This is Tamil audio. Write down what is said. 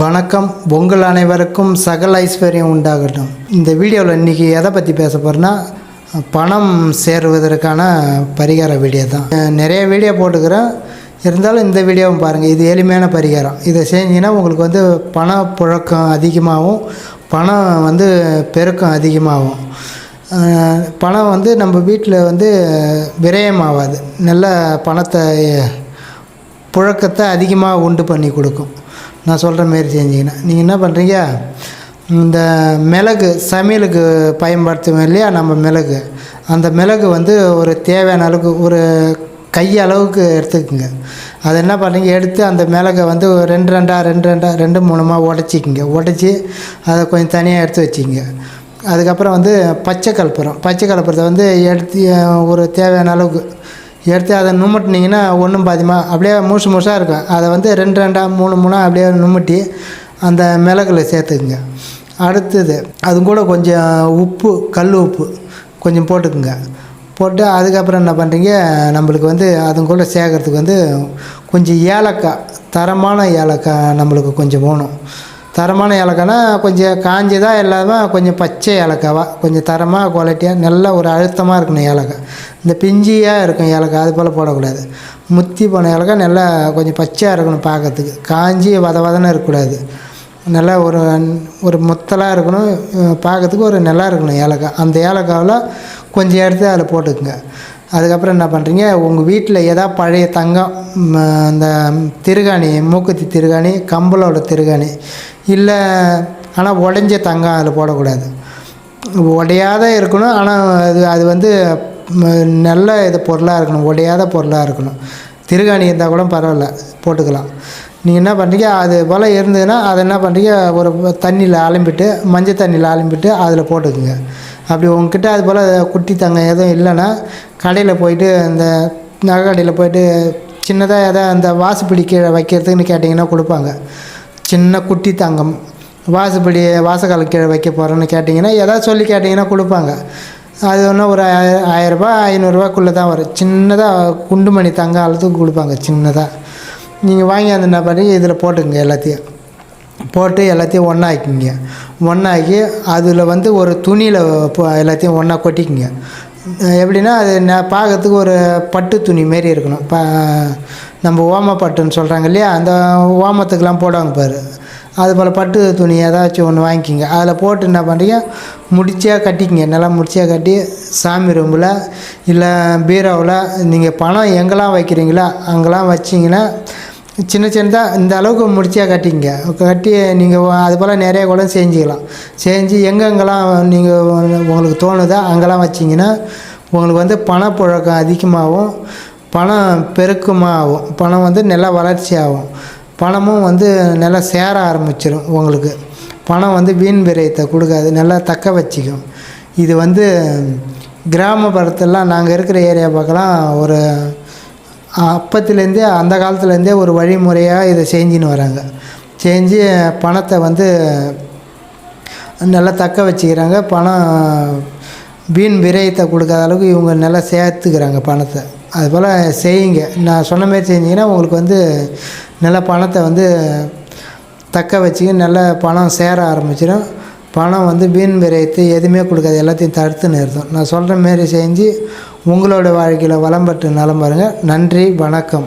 வணக்கம். உங்கள் அனைவருக்கும் சகல ஐஸ்வர்யம் உண்டாகட்டும். இந்த வீடியோவில் இன்றைக்கி எதை பற்றி பேச போகிறேன்னா பணம் சேருவதற்கான பரிகார வீடியோ தான். நிறைய வீடியோ போட்டுக்கிறேன். இருந்தாலும் இந்த வீடியோவும் பாருங்கள் இது எளிமையான பரிகாரம். இதை செஞ்சிங்கன்னா உங்களுக்கு வந்து பண புழக்கம் அதிகமாகவும் பணம் வந்து பெருக்கம் அதிகமாகும். பணம் வந்து நம்ம வீட்டில் வந்து விரயமாகாது. நல்ல பணத்தை புழக்கத்தை அதிகமாக உண்டு பண்ணி கொடுக்கும். நான் சொல்கிற மாரி செஞ்சிங்கன்னா நீங்கள் என்ன பண்ணுறீங்க இந்த மிளகு சமையலுக்கு பயன்படுத்துவோம் இல்லையா? நம்ம மிளகு. அந்த மிளகு வந்து ஒரு தேவையான அளவுக்கு ஒரு கை அளவுக்கு எடுத்துக்கோங்க. அதை என்ன பண்ணுறீங்க எடுத்து அந்த மிளகை வந்து ஒரு ரெண்டு ரெண்டாக ரெண்டு ரெண்டாக ரெண்டு மூணுமாக உடச்சிக்கிங்க. உடச்சி அதை கொஞ்சம் தனியாக எடுத்து வச்சிங்க அதுக்கப்புறம் வந்து பச்சை கலப்புறம் பச்சை கலப்புறத்தை வந்து எடுத்து ஒரு தேவையான அளவுக்கு எடுத்து அதை நுமிட்டினீங்கன்னா ஒன்றும் பாதிமா அப்படியே மூசு மூசாக இருக்கும். அதை வந்து ரெண்டு ரெண்டாக மூணு மூணாக அப்படியே நுமிட்டி அந்த மிளகுல சேர்த்துக்குங்க. அடுத்தது அது கூட கொஞ்சம் உப்பு கல் உப்பு கொஞ்சம் போட்டுக்குங்க. போட்டு அதுக்கப்புறம் என்ன பண்ணுறீங்க நம்மளுக்கு வந்து அது கூட சேர்க்கறதுக்கு வந்து கொஞ்சம் ஏலக்காய் தரமான ஏலக்காய் நம்மளுக்கு கொஞ்சம் வேணும். தரமான ஏலக்காய்னா கொஞ்சம் காஞ்சதாக இல்லாமல் கொஞ்சம் பச்சை ஏலக்காவாக கொஞ்சம் தரமாக குவாலிட்டியாக நல்ல ஒரு அழுத்தமாக இருக்கணும் ஏலக்காய். இந்த பிஞ்சியாக இருக்கும் ஏலக்காய் அது போல் போடக்கூடாது. முத்தி போன ஏலக்காய் நல்லா கொஞ்சம் பச்சையாக இருக்கணும் பார்க்கறதுக்கு காஞ்சி வத வதன்னு இருக்கக்கூடாது. நல்லா ஒரு ஒரு முத்தலாக இருக்கணும் பார்க்கறதுக்கு ஒரு நல்லா இருக்கணும் ஏலக்காய். அந்த ஏலக்காவில் கொஞ்சம் எடுத்து அதில் போட்டுக்குங்க. அதுக்கப்புறம் என்ன பண்ணுறீங்க உங்கள் வீட்டில் எதா பழைய தங்கம் இந்த அந்த திருகாணி மூக்குத்தி திருகாணி கம்பளோட திருகாணி இல்லை ஆனால் உடஞ்ச தங்கம் அதில் போடக்கூடாது. உடையாத இருக்கணும் ஆனால் அது அது வந்து நல்ல இது பொருளாக இருக்கணும் உடையாத பொருளாக இருக்கணும். திருகாணி இருந்தால் கூட பரவாயில்ல போட்டுக்கலாம். நீங்கள் என்ன பண்ணுறீங்க அது போல் இருந்ததுன்னா அதை என்ன பண்ணுறீங்க ஒரு தண்ணியில் அலம்பிட்டு மஞ்சள் தண்ணியில் அலம்பிட்டு அதில் போட்டுக்குங்க. அப்படி உங்ககிட்ட அது போல் குட்டி தங்கம் எதுவும் இல்லைன்னா கடையில் போயிட்டு அந்த நகை கடையில் போயிட்டு சின்னதாக எதாவது அந்த வாசுப்பிடி கீழே வைக்கிறதுக்குன்னு கேட்டிங்கன்னா கொடுப்பாங்க. சின்ன குட்டி தங்கம். வாசப்படி வாசக்கால கீழே வைக்க போகிறேன்னு கேட்டிங்கன்னா எதாவது சொல்லி கேட்டிங்கன்னா கொடுப்பாங்க. அது ஒன்றும் ஒரு ஆயிரரூபா ஐநூறுரூவாக்குள்ளே தான் வரும். சின்னதாக குண்டுமணி தங்கம் அளத்துக்கு கொடுப்பாங்க சின்னதாக நீங்கள் வாங்கி அந்த என்ன பண்ணி இதில் போட்டுங்க எல்லாத்தையும். போட்டு எல்லாத்தையும் ஒன்றாக்கிங்க ஒன்றாக்கி அதில் வந்து ஒரு துணியில் எல்லாத்தையும் ஒன்றா கொட்டிக்கிங்க. எப்படின்னா அது நான் பார்க்கறதுக்கு ஒரு பட்டு துணி மாரி இருக்கணும். ப நம்ம ஓம பட்டுன்னு சொல்கிறாங்க இல்லையா? அந்த ஓமத்துக்கெலாம் போடுவாங்க பாரு. அது போல் பட்டு துணி ஏதாச்சும் ஒன்று வாங்கிக்கிங்க. அதில் போட்டு என்ன பண்ணுறீங்க முடிச்சியாக கட்டிக்கிங்க. நல்லா முடிச்சியாக கட்டி சாமி ரூமில் இல்லை பீரோவில் நீங்கள் பணம் எங்கெல்லாம் வைக்கிறீங்களோ அங்கெல்லாம் வச்சிங்கன்னா சின்ன சின்னதாக இந்த அளவுக்கு முடிச்சியாக கட்டிங்க கட்டி நீங்கள் அது போல் நிறைய கூட செஞ்சுக்கலாம். செஞ்சு எங்கெங்கெல்லாம் நீங்கள் உங்களுக்கு தோணுதோ அங்கெல்லாம் வச்சிங்கன்னா உங்களுக்கு வந்து பணப்புழக்கம் அதிகமாகவும் பணம் பெருக்கமாகும் பணம் வந்து நல்லா வளர்ச்சி ஆகும் பணமும் வந்து நல்லா சேர ஆரம்பிச்சிடும் உங்களுக்கு. பணம் வந்து வீண் விரயத்தை கொடுக்காது நல்லா தக்க வச்சுக்கும். இது வந்து கிராமப்புறத்தெல்லாம் நாங்கள் இருக்கிற ஏரியா பக்கம்லாம் ஒரு அப்பத்துலேருந்தே அந்த காலத்துலேருந்தே ஒரு வழிமுறையாக இதை செஞ்சுன்னு வராங்க. செஞ்சு பணத்தை வந்து நல்லா தக்க வச்சுக்கிறாங்க. பணம் வீண் விரயத்தை கொடுக்காத அளவுக்கு இவங்க நல்லா சேர்த்துக்கிறாங்க பணத்தை. அதுபோல் செய்யுங்க. நான் சொன்ன மாதிரி செஞ்சிங்கன்னா உங்களுக்கு வந்து நல்ல பணத்தை வந்து தக்க வச்சு நல்ல பணம் சேர ஆரம்பிச்சிடும். பணம் வந்து வீண் விரயத்தை எதுவுமே கொடுக்காது. எல்லாத்தையும் தடுத்து நிறுத்தும். நான் சொல்கிற மாரி செஞ்சு உங்களோட வாழ்க்கையில் வளம் பெற்று நலம் பாருங்கள் நன்றி வணக்கம்.